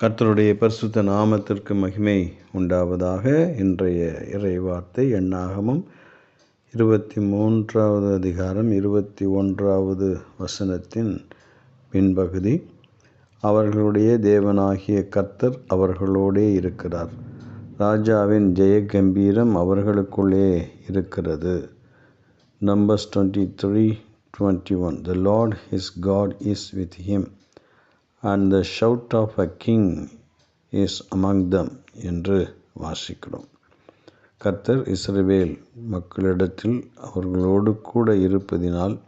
கர்த்தருடைய பரிசுத்த நாமத்திற்கு மகிமை உண்டாவதாக. இன்றைய இறை வார்த்தை எண்ணாகமும் இருபத்தி மூன்றாவது அதிகாரம் இருபத்தி ஒன்றாவது வசனத்தின் பின்பகுதி. அவர்களுடைய தேவனாகிய கர்த்தர் அவர்களோடே இருக்கிறார். ராஜாவின் ஜெய கம்பீரம் அவர்களுக்குள்ளே இருக்கிறது. Numbers twenty three twenty one the Lord his God is with him and the shout of a king is among them என்று வாசிக்கிறோம். கர்த்தர் இஸ்ரவேல் மக்களிடத்தில் அவர்களோடு கூட இருப்பதினால்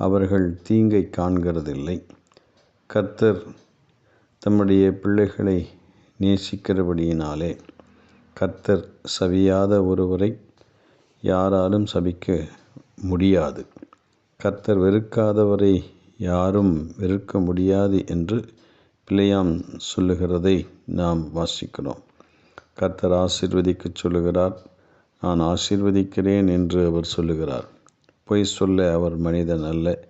அவர்கள் தீங்கை காண்கிறதில்லை. கர்த்தர் தம்முடைய பிள்ளைகளை நேசிக்கிறபடியினாலே கர்த்தர் சவியாத ஒருவரை யாராலும் சபிக்க முடியாது. கர்த்தர் வெறுக்காதவரை யாரும் வெறுக்க முடியாது என்று பிள்ளையாம் சொல்லுகிறதை நாம் வாசிக்கிறோம். கர்த்தர் ஆசிர்வதிக்க சொல்லுகிறார். நான் ஆசிர்வதிக்கிறேன் என்று அவர் சொல்லுகிறார். பொய் சொல்ல அவர் மனிதன் அல்ல.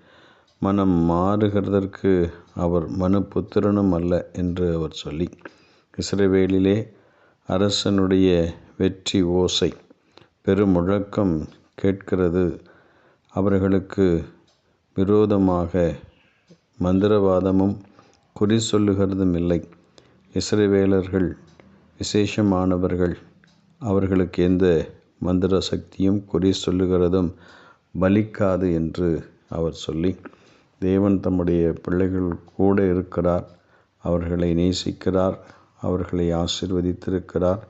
மனம் மாறுகிறதற்கு அவர் மனு புத்திரனும் அல்ல என்று அவர் சொல்லி இஸ்ரவேலிலே அரசனுடைய வெற்றி ஓசை பெருமுழக்கம் கேட்கிறது. அவர்களுக்கு விரோதமாக மந்திரவாதமும் குறி சொல்லுகிறதும் இல்லை. இசைவேலர்கள் விசேஷமானவர்கள் அவர்களுக்கு எந்த மந்திர சக்தியும் குறி சொல்லுகிறதும் பலிக்காது என்று அவர் சொல்லி தேவன் தம்முடைய பிள்ளைகள் கூட இருக்கிறார் அவர்களை நேசிக்கிறார் அவர்களை ஆசிர்வதித்திருக்கிறார்.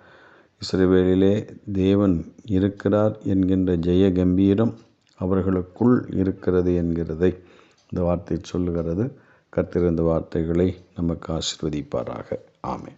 இஸ்ரேவேலிலே தேவன் இருக்கிறார் என்கின்ற ஜெய கம்பீரம் அவர்களுக்குள் இருக்கிறது என்கிறதை இந்த வார்த்தை சொல்லுகிறது. கத்திருந்த வார்த்தைகளை நமக்கு ஆசிர்வதிப்பாராக. ஆமே